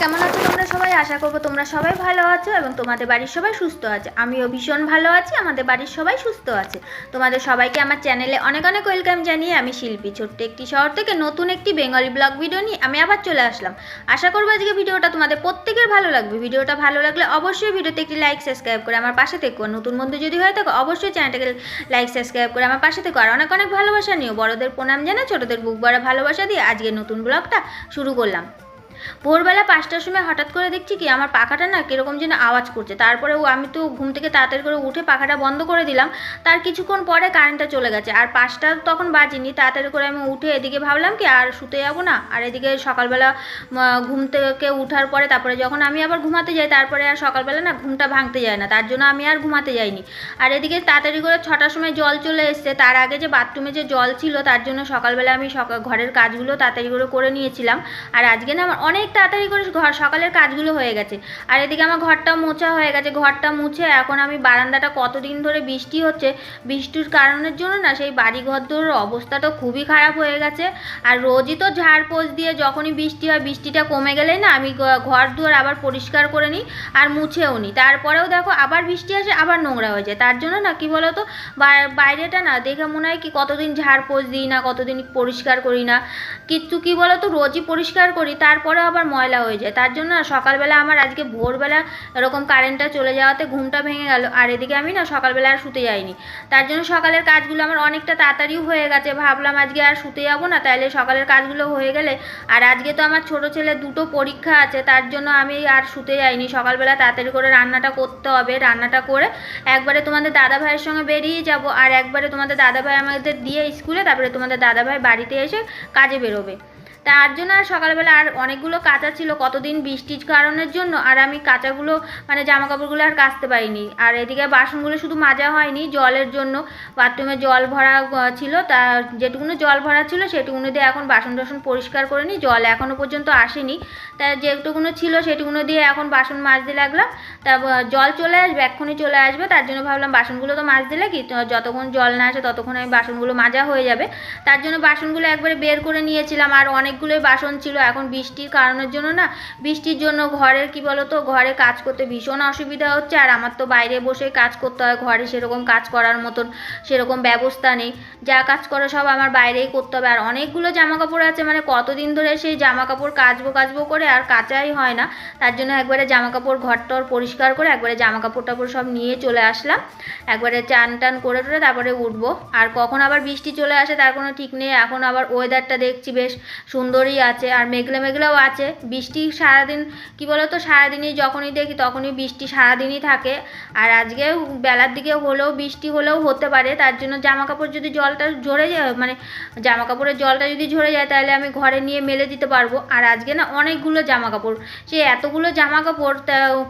কেমন আছো তোমরা সবাই? আশা করব তোমরা সবাই ভালো আছো এবং তোমাদের বাড়ির সবাই সুস্থ আছে। আমিও ভীষণ ভালো আছি, আমাদের বাড়ির সবাই সুস্থ আছে। তোমাদের সবাইকে আমার চ্যানেলে অনেক অনেক ওয়েলকাম জানিয়ে আমি শিল্পী। ছোট্ট একটি শহর থেকে নতুন একটি বেঙ্গলি ব্লগ ভিডিও নিয়ে আমি আবার চলে আসলাম। আশা করব আজকে ভিডিওটা তোমাদের প্রত্যেকের ভালো লাগবে। ভিডিওটা ভালো লাগলে অবশ্যই ভিডিওতে একটি লাইক, সাবস্ক্রাইব করে আমার পাশে থেকো। নতুন বন্ধু যদি হয়ে থাকো, অবশ্যই চ্যানেলটাকে লাইক, সাবস্ক্রাইব করে আমার পাশে থেকো। আর অনেক অনেক ভালোবাসা নিও। বড়দের প্রণাম জানা ছোটদের বুক বড় ভালোবাসা দিয়ে আজকে নতুন ব্লগটা শুরু করলাম। ভোরবেলা পাঁচটার সময় হঠাৎ করে দেখছি কি, আমার পাখাটা না কীরকম যেন আওয়াজ করছে। তারপরে ও আমি তো ঘুম থেকে তাড়াতাড়ি করে উঠে পাখাটা বন্ধ করে দিলাম। তার কিছুক্ষণ পরে কারেন্টটা চলে গেছে। আর পাঁচটা তখন বাজিনি, তাড়াতাড়ি করে আমি উঠে এদিকে ভাবলাম কি, আর শুতে যাব না। আর এদিকে সকালবেলা ঘুম থেকে উঠার পরে তারপরে যখন আমি আবার ঘুমাতে যাই, তারপরে আর সকালবেলা না ঘুমটা ভাঙতে যায় না। তার জন্য আমি আর ঘুমাতে যাইনি। আর এদিকে তাড়াতাড়ি করে ছটার সময় জল চলে এসছে। তার আগে যে বাথরুমে যে জল ছিল, তার জন্য সকালবেলা আমি সকাল ঘরের কাজগুলো তাড়াতাড়ি করে করে নিয়েছিলাম। আর আজকে না আমার অনেক তাড়াতাড়ি করে ঘর, সকালের কাজগুলো হয়ে গেছে। আর এদিকে আমার ঘরটা মোছা হয়ে গেছে। ঘরটা মুছে এখন আমি বারান্দাটা কতদিন ধরে বৃষ্টি হচ্ছে, বৃষ্টির কারণের জন্য না সেই বাড়ি ঘরদোর তো খুবই খারাপ হয়ে গেছে। আর রোজই তো ঝাড় পোছ দিয়ে যখনই বৃষ্টি হয়, বৃষ্টিটা কমে গেলেই না আমি ঘর দুয়ার আবার পরিষ্কার করে নিই আর মুছেও নিই তারপরেও দেখো আবার বৃষ্টি আসে, আবার নোংরা হয়ে যায়। তার জন্য না কি বলো তো বা- বাইরেটা না দেখে মনে হয় কি কতদিন ঝাড় পোছ দিই না, কতদিন পরিষ্কার করি না। কিন্তু কি বলো তো রোজই পরিষ্কার করি। তারপরে আবার ময়লা হয়ে যায়। তার জন্য না সকালবেলা আমার আজকে ভোরবেলা এরকম কারেন্টটা চলে যাওয়াতে ঘুমটা ভেঙে গেল। আর এদিকে আমি না সকালবেলা আর শুতে যাইনি। তার জন্য সকালের কাজগুলো আমার অনেকটা তাড়াতাড়িও হয়ে গেছে। ভাবলাম আজকে আর শুতে যাব না, তাইলে সকালের কাজগুলো হয়ে গেলে। আর আজকে তো আমার ছোট ছেলে দুটো পরীক্ষা আছে, তার জন্য আমি আর শুতে যাইনি। সকালবেলা তাড়াতাড়ি করে রান্নাটা করতে হবে। রান্নাটা করে একবারে তোমাদের দাদা ভাইয়ের সঙ্গে বেরিয়ে যাব। আর একবারে তোমাদের দাদা ভাই আমাদের দিয়ে স্কুলে, তারপরে তোমাদের দাদা ভাই বাড়িতে এসে কাজে বেরোবে। তার জন্য আর সকালবেলা আর অনেকগুলো কাঁচা ছিল, কতদিন বৃষ্টির কারণের জন্য আর আমি কাঁচাগুলো মানে জামা কাপড়গুলো আর কাচতে পারিনি। আর এদিকে বাসনগুলো শুধু মাজা হয়নি, জলের জন্য। বাথরুমে জল ভরা ছিল, তা যেটুকুনো জল ভরা ছিল সেটুকুনো দিয়ে এখন বাসন টাসন পরিষ্কার করে নিই জল এখনও পর্যন্ত আসেনি। তা যেটুকুনো ছিল সেটুকুনো দিয়ে এখন বাসন মাজতে লাগলাম। তা জল চলে আসবে, এক্ষুনি চলে আসবে, তার জন্য ভাবলাম বাসনগুলো তো মাজ দিলে কি যতক্ষণ জল না আসে ততক্ষণ আমি বাসনগুলো মাজা হয়ে যাবে। তার জন্য বাসনগুলো একবারে বের করে নিয়েছিলাম, আর অনেকগুলোই বাসন ছিল, এখন বৃষ্টির কারণের জন্য না, বৃষ্টির জন্য ঘরের কি বলতো, ঘরে কাজ করতে ভীষণ অসুবিধা হচ্ছে, আর আমার তো বাইরে বসেই কাজ করতে হয়, ঘরে সেরকম কাজ করার মতন সেরকম ব্যবস্থা নেই, যা কাজ করে সব আমার বাইরেই করতে হবে, আর অনেকগুলো জামা কাপড় আছে মানে কতদিন ধরে সেই জামা কাপড় কাচবো কাচবো করে আর কাচাই হয় না, তার জন্য একবারে জামা কাপড় ঘরটর পরিষ্কার করে একবারে জামা কাপড় টাপড় সব নিয়ে চলে আসলাম, একবারে চান টান করে টরে তারপরে উঠবো, আর কখন আবার বৃষ্টি চলে আসে তার কোনো ঠিক নেই, এখন আবার ওয়েদারটা দেখছি বেশ সুন্দরই আছে আর মেঘলে মেঘলেও আছে। বৃষ্টি সারাদিন, কি বলো তো সারাদিনই যখনই দেখি তখনই বৃষ্টি সারাদিনই থাকে। আর আজকে বেলার দিকে হলেও বৃষ্টি হলেও হতে পারে, তার জন্য জামা কাপড় যদি জলটা ঝরে যায় মানে জামা কাপড়ের জলটা যদি ঝরে যায় তাহলে আমি ঘরে নিয়ে মেলে দিতে পারব। আর আজকে না অনেকগুলো জামা কাপড় সেই এতগুলো জামা কাপড়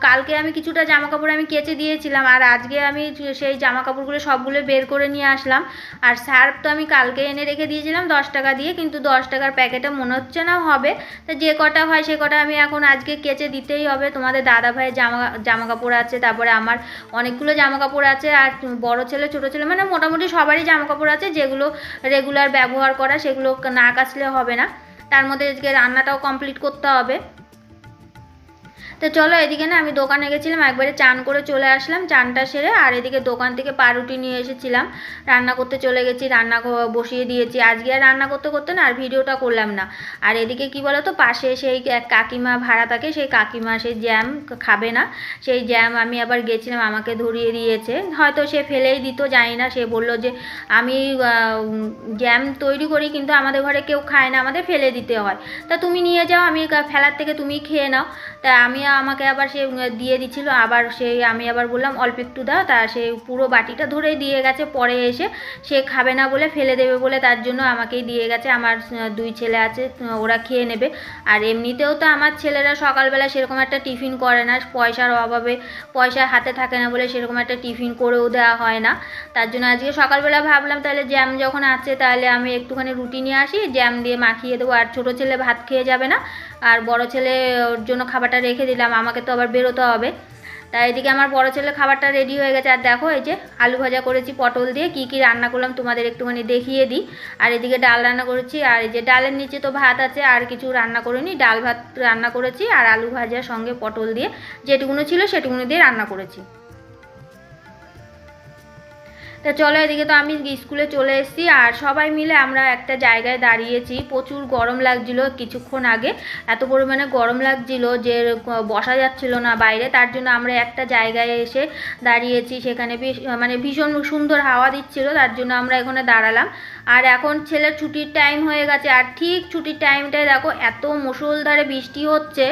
কালকে আমি কিছুটা জামা কাপড় আমি কেচে দিয়েছিলাম, আর আজকে আমি সেই জামা কাপড়গুলো সবগুলো বের করে নিয়ে আসলাম। আর সার্ফ তো আমি কালকে এনে রেখে দিয়েছিলাম দশ টাকা দিয়ে, কিন্তু দশ টাকার প্যাকেটে মনে হচ্ছে না হবে। তা যে কটা হয় সে কটা আমি এখন আজকে কেচে দিতেই হবে। তোমাদের দাদা ভাইয়ের জামা জামা কাপড় আছে, তারপরে আমার অনেকগুলো জামা কাপড় আছে, আর বড় ছেলে, ছোট ছেলে মানে মোটামুটি সবারই জামা কাপড় আছে। যেগুলো রেগুলার ব্যবহার করা, সেগুলো না কাচলে হবে না। তার মধ্যে আজকে রান্নাটাও কমপ্লিট করতে হবে। তো চলো এদিকে না আমি দোকানে গেছিলাম, একবারে চান করে চলে আসলাম, চানটা সেরে আর এদিকে দোকান থেকে পাউরুটি নিয়ে এসেছিলাম। রান্না করতে চলে গেছি, রান্না বসিয়ে দিয়েছি। আজকে আর রান্না করতে করতে না আর ভিডিওটা করলাম না। আর এদিকে কি বলো তো পাশে সেই এক কাকিমা ভাড়া থাকে, সেই কাকিমা সেই জ্যাম খাবে না। সেই জ্যাম আমি আবার গেছিলাম, আমাকে ধরিয়ে দিয়েছে। হয়তো সে ফেলেই দিত, জানি না। সে বলল যে, আমি জ্যাম তৈরি করি, কিন্তু আমাদের ঘরে কেউ খায় না, আমাদের ফেলে দিতে হয়। তা তুমি নিয়ে যাও, আমি ফেলার থেকে তুমি খেয়ে নাও। তা আমি আমাকে আবার সে দিয়ে দিছিল আবার সেই আমি আবার বললাম, অল্প একটু দাও। তা সে পুরো বাটিটা ধরেই দিয়ে গেছে। পরে এসে সে খাবে না বলে ফেলে দেবে বলে তার জন্য আমাকেই দিয়ে গেছে। আমার দুই ছেলে আছে ওরা খেয়ে নেবে। আর এমনিতেও তো আমার ছেলেরা সকালবেলা সেরকম একটা টিফিন করে না। পয়সার অভাবে পয়সা হাতে থাকে না বলে সেরকম একটা টিফিন করেও দেওয়া হয় না। তার জন্য আজকে সকালবেলা ভাবলাম, তাহলে জ্যাম যখন আছে, তাহলে আমি একটুখানি রুটি নিয়ে আসি। জ্যাম দিয়ে মাখিয়ে দেবো। আর ছোটো ছেলে ভাত খেয়ে যাবে না। আর বড় ছেলে ওর জন্য খাবারটা রেখে দিলাম, আমাকে তো আবার বেরোতে হবে। তাই এদিকে আমার বড় ছেলে খাবারটা রেডি হয়ে গেছে। আর দেখো এই যে আলু ভাজা করেছি পটল দিয়ে, কি কি রান্না করলাম তোমাদের একটুখানি দেখিয়ে দিই। আর এদিকে ডাল রান্না করেছি, আর এই যে ডালের নিচে তো ভাত আছে, আর কিছু রান্না করিনি। ডাল ভাত রান্না করেছি, আর আলু ভাজার সঙ্গে পটল দিয়ে যেটুকুনো ছিল সেটুকুনো দিয়ে রান্না করেছি। তা চলো এদিকে তো আমি স্কুলে চলে এসেছি আর সবাই মিলে আমরা একটা জায়গায় দাঁড়িয়েছি। প্রচুর গরম লাগছিল কিছুক্ষণ আগে। এত পরিমাণে গরম লাগছিল যে বসা যাচ্ছিল না বাইরে। তার জন্য আমরা একটা জায়গায় এসে দাঁড়িয়েছি। সেখানে মানে ভীষণ সুন্দর হাওয়া দিচ্ছিল। তার জন্য আমরা এখানে দাঁড়ালাম। আর এখন ছেলের ছুটির টাইম হয়ে গেছে। আর ঠিক ছুটির টাইমটায় দেখো, এত মুষলধারে বৃষ্টি হচ্ছে,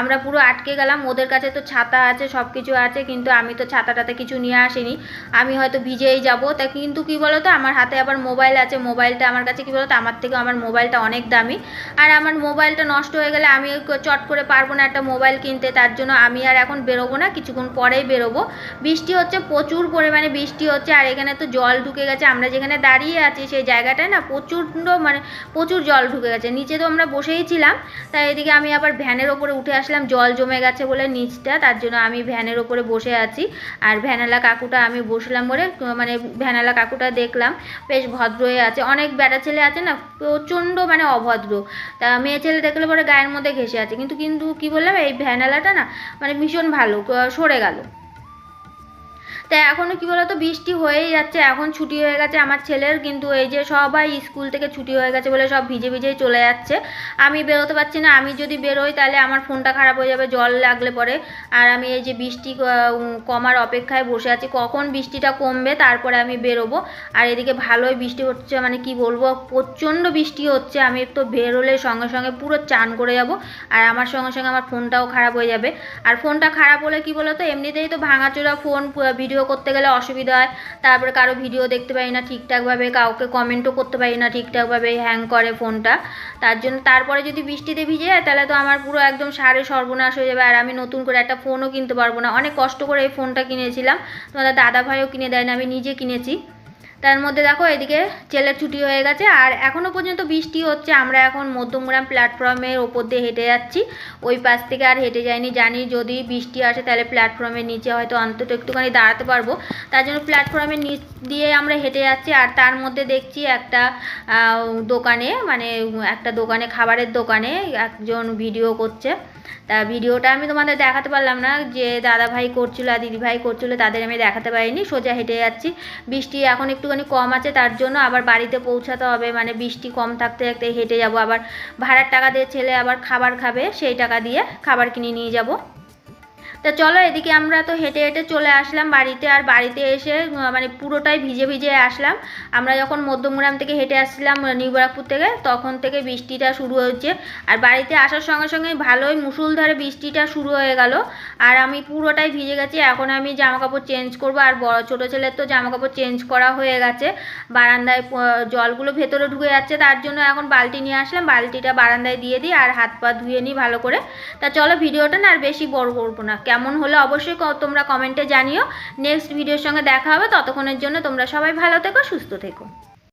আমরা পুরো আটকে গেলাম। ওদের কাছে তো ছাতা আছে সব কিছু আছে, কিন্তু আমি তো ছাতাটাতে কিছু নিয়ে আসিনি। আমি হয়তো ভিজেই যাব। তা কিন্তু কি বলো তো আমার হাতে আবার মোবাইল আছে। মোবাইলটা আমার কাছে কি বলো তো আমার থেকে আমার মোবাইলটা অনেক দামি। আর আমার মোবাইলটা নষ্ট হয়ে গেলে আমি চট করে পারব না একটা মোবাইল কিনতে। তার জন্য আমি আর এখন বেরোবো না, কিছুক্ষণ পরেই বেরোবো। বৃষ্টি হচ্ছে, প্রচুর পরিমাণে বৃষ্টি হচ্ছে, আর এখানে তো জল ঢুকে গেছে। আমরা যেখানে দাঁড়িয়ে আছি, সেই জায়গাটায় না প্রচণ্ড মানে প্রচুর জল ঢুকে গেছে। নিচে তো আমরা বসেই ছিলাম, তাই এদিকে আমি আবার ভ্যানের ওপরে উঠে আসলাম, জল জমে গেছে বলে নিচটা, তার জন্য আমি ভ্যানের ওপরে বসে আছি। আর ভ্যানালা কাকুটা আমি বসলাম বলে মানে ভ্যানালা কাকুটা দেখলাম, বেশ ভদ্র হয়ে আছে। অনেক বেটা ছেলে আছে না, প্রচণ্ড মানে অভদ্র। তা মেয়ে ছেলে দেখলে পরে গায়ের মধ্যে ঘেসে আছে। কিন্তু কিন্তু কি বললাম, এই ভ্যানালাটা না মানে ভীষণ ভালো সরে গেল। তা এখনও কী বলতো, বৃষ্টি হয়েই যাচ্ছে, এখন ছুটি হয়ে গেছে আমার ছেলের, কিন্তু এই যে সবাই স্কুল থেকে ছুটি হয়ে গেছে বলে সব ভিজে ভিজেই চলে যাচ্ছে। আমি বেরোতে পারছি না, আমি যদি বেরোই তাহলে আমার ফোনটা খারাপ হয়ে যাবে, জল লাগলে পরে। আর আমি এই যে বৃষ্টি কমার অপেক্ষায় বসে আছি, কখন বৃষ্টিটা কমবে তারপরে আমি বেরোবো। আর এদিকে ভালোই বৃষ্টি হচ্ছে মানে কি বলব, প্রচণ্ড বৃষ্টি হচ্ছে, আমি তো বেরোলে সঙ্গে সঙ্গে পুরো চান করে যাব। আর আমার সঙ্গে সঙ্গে আমার ফোনটাও খারাপ হয়ে যাবে। আর ফোনটা খারাপ হলে কি বলতো, এমনিতেই তো ভাঙাচোরা ফোন ভিডিও ভিডিও করতে গেলে অসুবিধা হয়। তারপরে কারও ভিডিও দেখতে পারি না ঠিকঠাকভাবে, কাউকে কমেন্টও করতে পারি না ঠিকঠাকভাবে হ্যাং করে ফোনটা তার জন্য, তারপরে যদি বৃষ্টিতে ভিজে যায়, তাহলে তো আমার পুরো একদম সারে সর্বনাশ হয়ে যাবে। আর আমি নতুন করে একটা ফোনও কিনতে পারব না। অনেক কষ্ট করে এই ফোনটা কিনেছিলাম। তোমাদের দাদা ভাইও কিনে দেয় না, আমি নিজে কিনেছি। তার মধ্যে দেখো এদিকে ছেলের ছুটি হয়ে গেছে আর এখনও পর্যন্ত বৃষ্টি হচ্ছে। আমরা এখন মধ্যমগ্রাম প্ল্যাটফর্মের ওপর দিয়ে হেঁটে যাচ্ছি। ওই পাশ থেকে আর হেঁটে যাইনি। জানি যদি বৃষ্টি আসে তাহলে প্ল্যাটফর্মের নিচে হয়তো অন্তত একটুখানি দাঁড়াতে পারব। তার জন্য প্ল্যাটফর্মের নিচ দিয়ে আমরা হেঁটে যাচ্ছি আর তার মধ্যে দেখছি একটা দোকানে মানে একটা দোকানে, খাবারের দোকানে একজন ভিডিও করছে। তা ভিডিওটা আমি তোমাদের দেখাতে পারলাম না। যে দাদা ভাই করছিল আর দিদি ভাই করছিল তাদের আমি দেখাতে পারিনি। সোজা হেঁটে যাচ্ছি। বৃষ্টি এখন একটুখানি কম আছে, তার জন্য আবার বাড়িতে পৌঁছাতে হবে। মানে বৃষ্টি কম থাকতে থাকতে হেঁটে যাব। আবার ভাড়ার টাকা দিয়ে ছেলে আবার খাবার খাবে, সেই টাকা দিয়ে খাবার কিনে নিয়ে যাব। তা চলো এদিকে আমরা তো হেঁটে হেঁটে চলে আসলাম বাড়িতে আর বাড়িতে এসে মানে পুরোটাই ভিজে ভিজে আসলাম। আমরা যখন মধ্যমগ্রাম থেকে হেঁটে আসছিলাম নিউ ব্যারাকপুর থেকে, তখন থেকে বৃষ্টিটা শুরু হয়েছে। আর বাড়িতে আসার সঙ্গে সঙ্গে ভালোই মুসুলধারে বৃষ্টিটা শুরু হয়ে গেল। আর আমি পুরোটাই ভিজে গেছি। এখন আমি জামা কাপড় চেঞ্জ করব। আর বড় ছোটো ছেলের তো জামা কাপড় চেঞ্জ করা হয়ে গেছে। বারান্দায় জলগুলো ভেতরে ঢুকে যাচ্ছে। তার জন্য এখন বালতি নিয়ে আসলাম। বালতিটা বারান্দায় দিয়ে দিই আর হাত পা ধুয়ে নিই ভালো করে। তা চলো ভিডিওটা না আর বেশি বড় করব না। কেমন হলো অবশ্যই তোমরা কমেন্টে জানিও। নেক্সট ভিডিওর সঙ্গে দেখা হবে। ততক্ষণের জন্য তোমরা সবাই ভালো থেকো, সুস্থ থেকো।